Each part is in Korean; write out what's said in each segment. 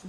เข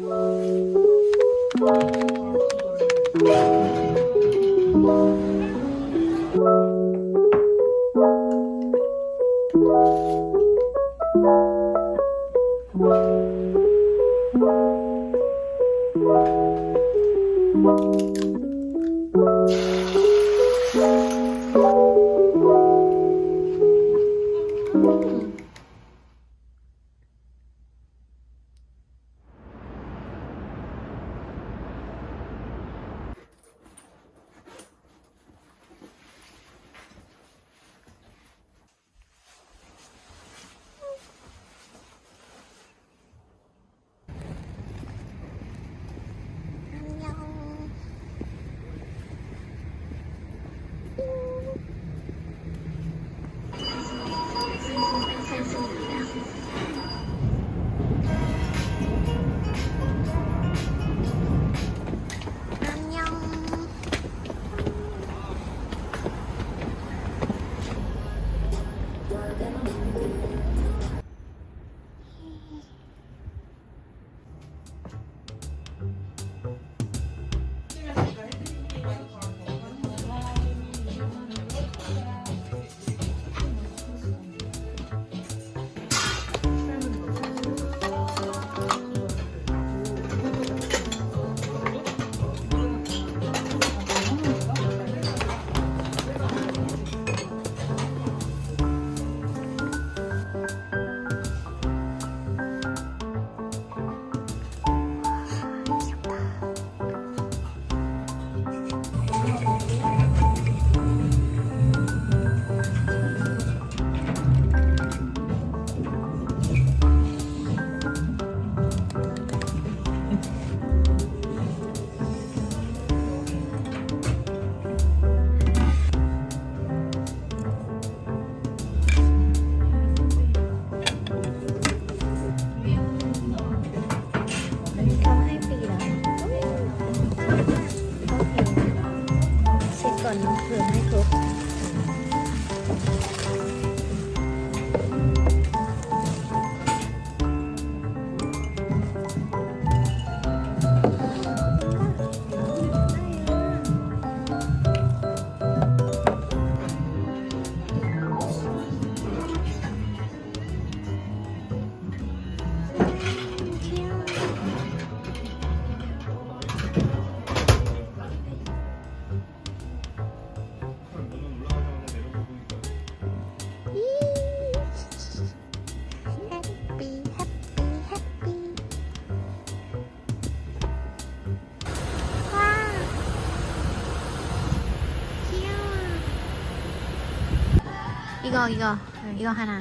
이거 이거. 이거 하나.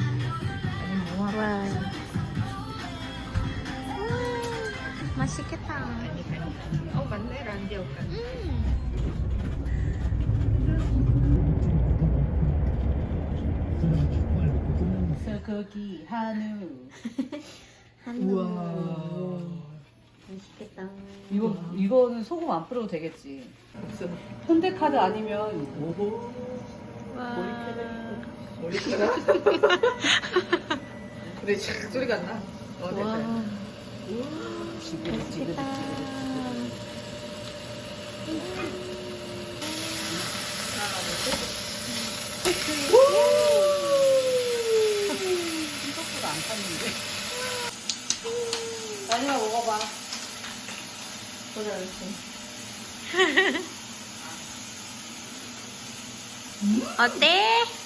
와 맛있겠다. 어 맞네 란디오까 음. 거기 한우. 한우. 맛있겠다. 이거 이거는 소금 안 뿌려도 되겠지. 현대카드 아니면 머리카락 근데 샥 소리가 안 나. 어 됐다. 맛있겠다 생각보다 안 탔는데. 아니야 먹어봐. 어때? 와,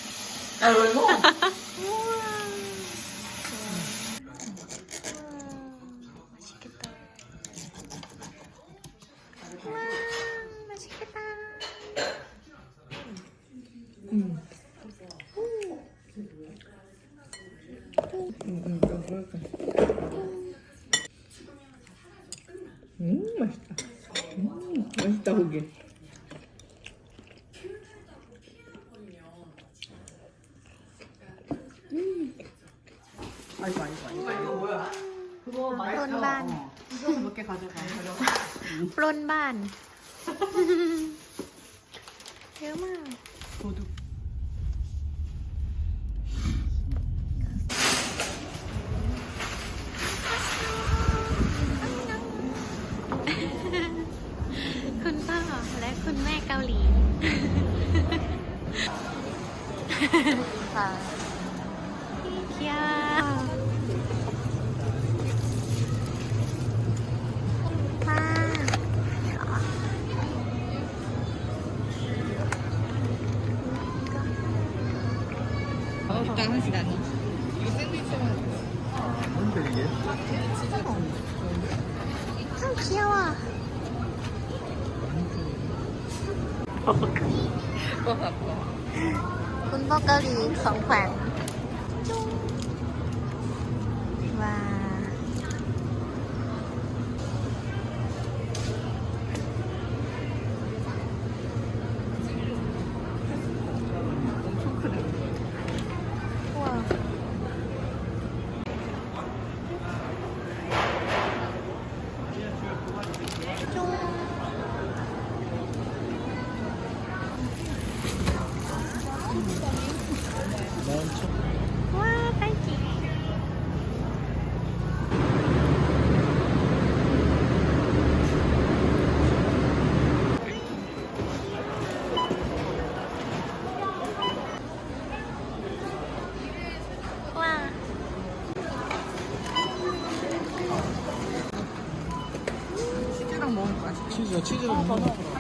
맛있겠다. คุณแม่เกาหลีค่ะ 치즈는 어,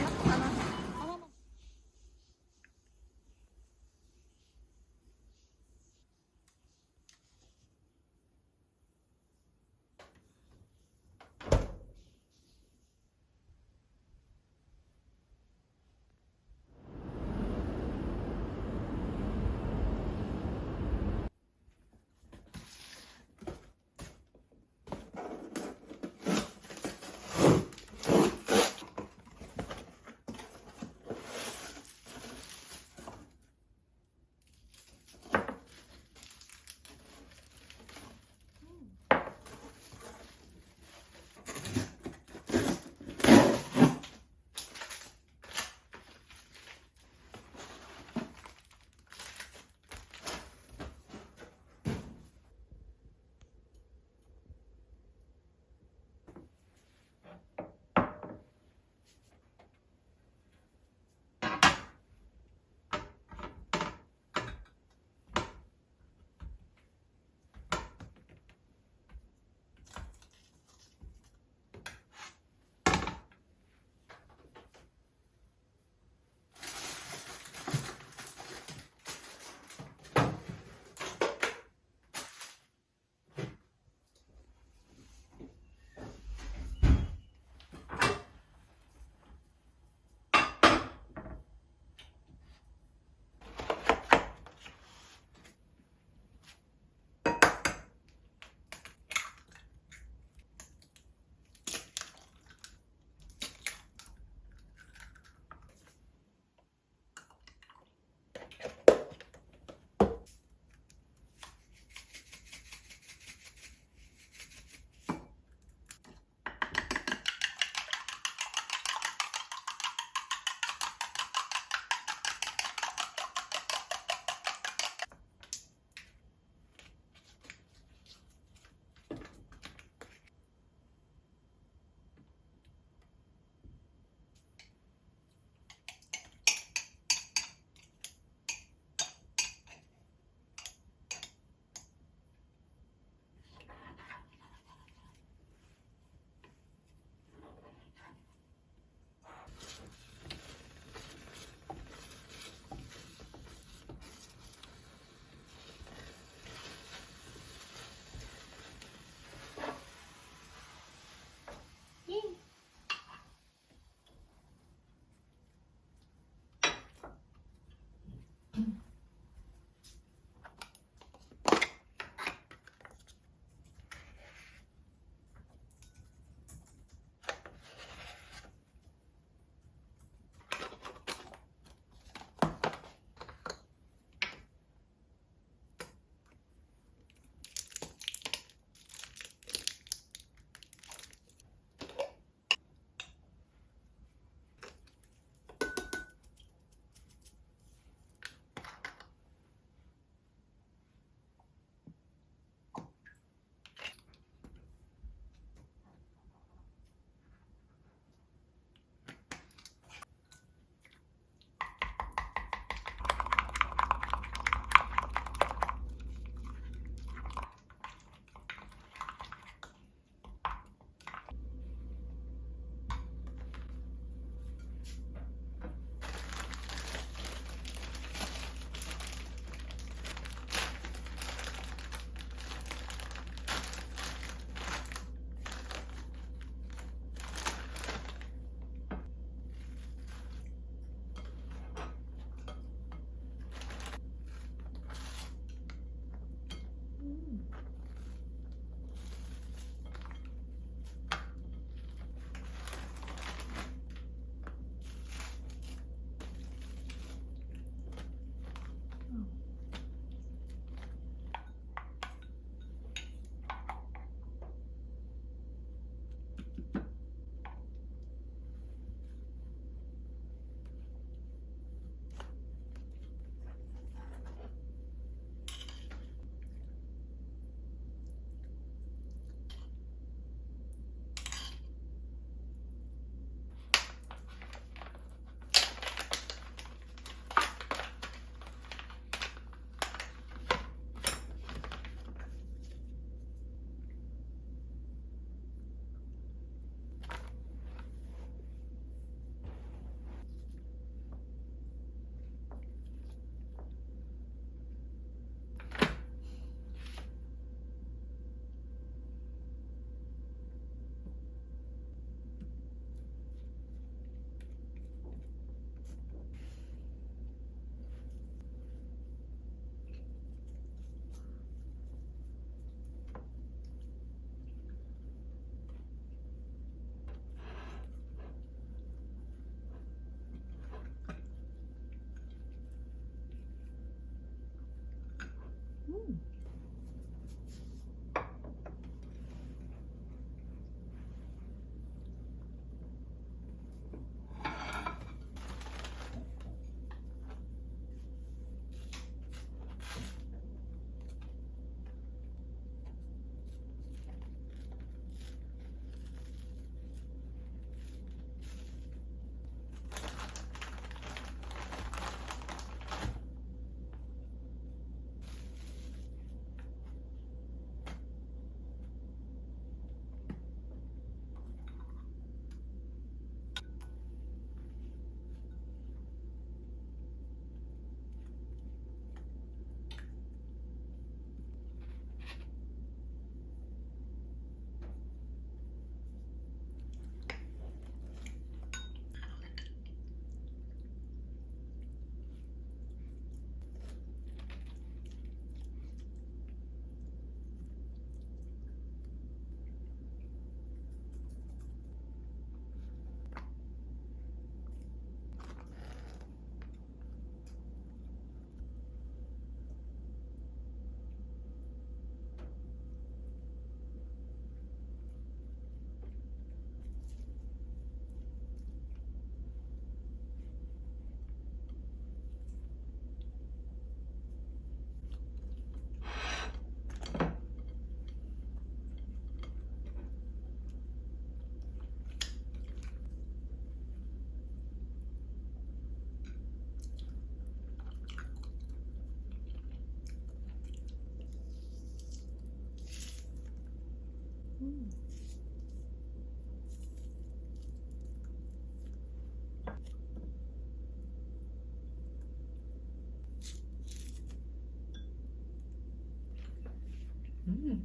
อ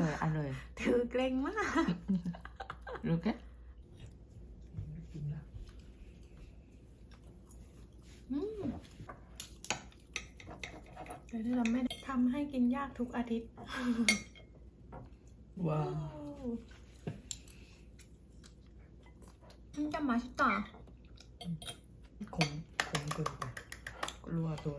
ร่อยอร่อยเธอเกรงมากรู้แค่แต่ที่เราไม่ได้ทำให้กินยากทุกอาทิตย์ ว้าวมันจะมาชิตาขมขมเกินไปรัวตัว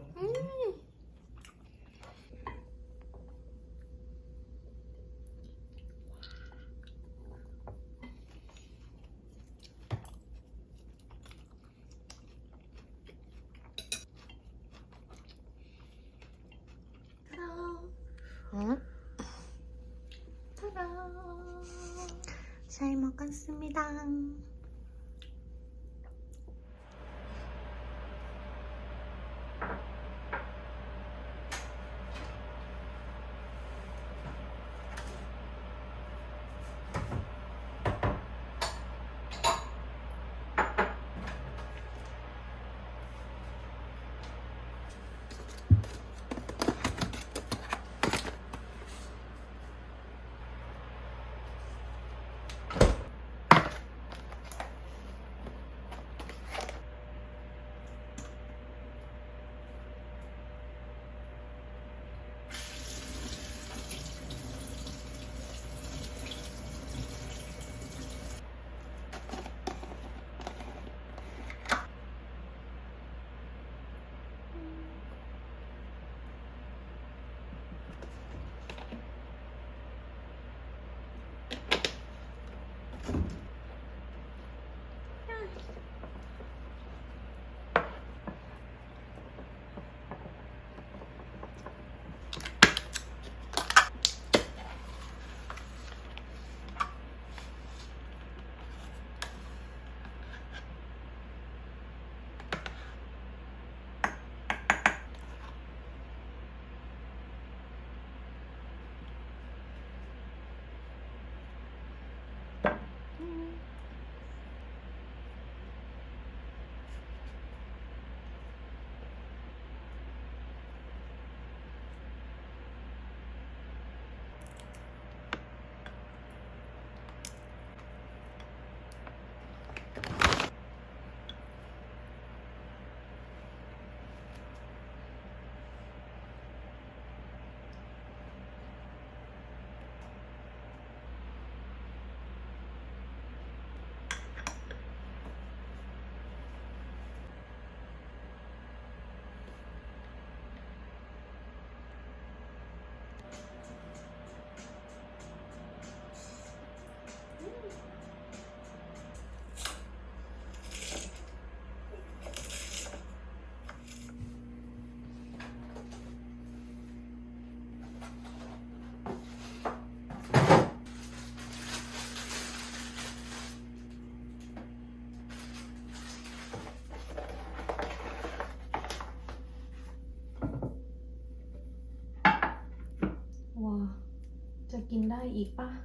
拉尾巴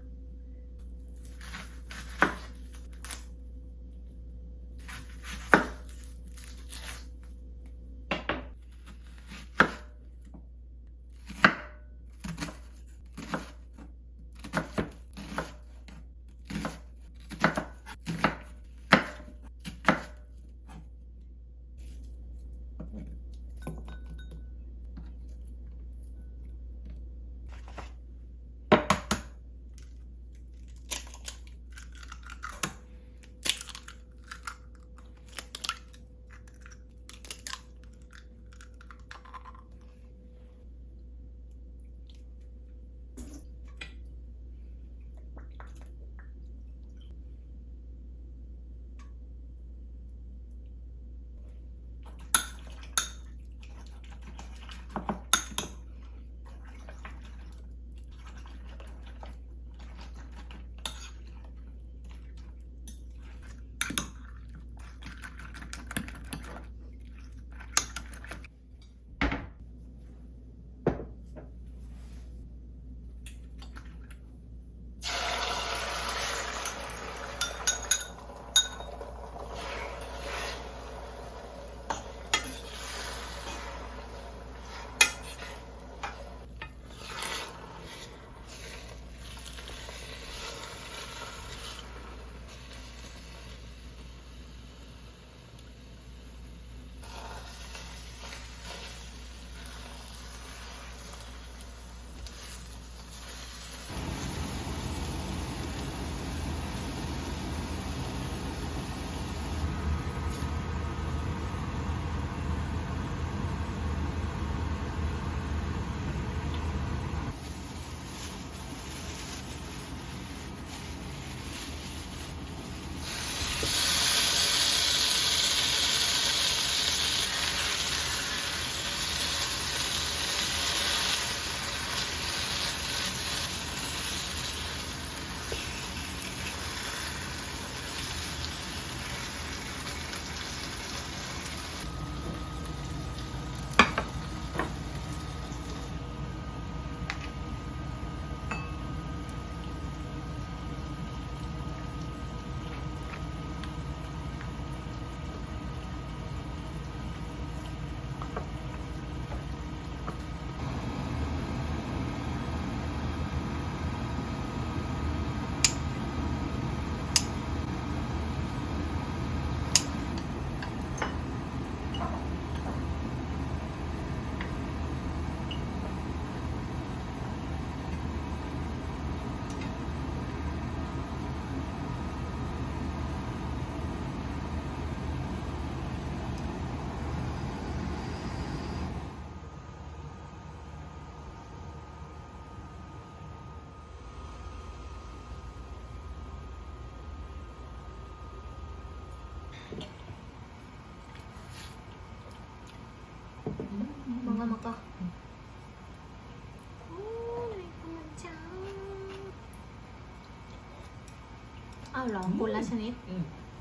าวเหรอคนละชนิด 응.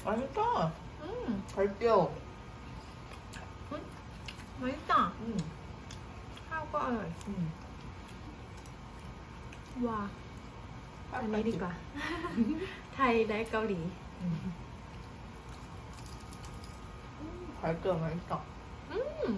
맛있다. อืม 갈뼈. ไม่ต่าง 응. ข้าวก็อร่อย 응. ว้าอันนี้ดีกว่า ไทยและเกาหลี 응. 갈뼈 맛있다. อืม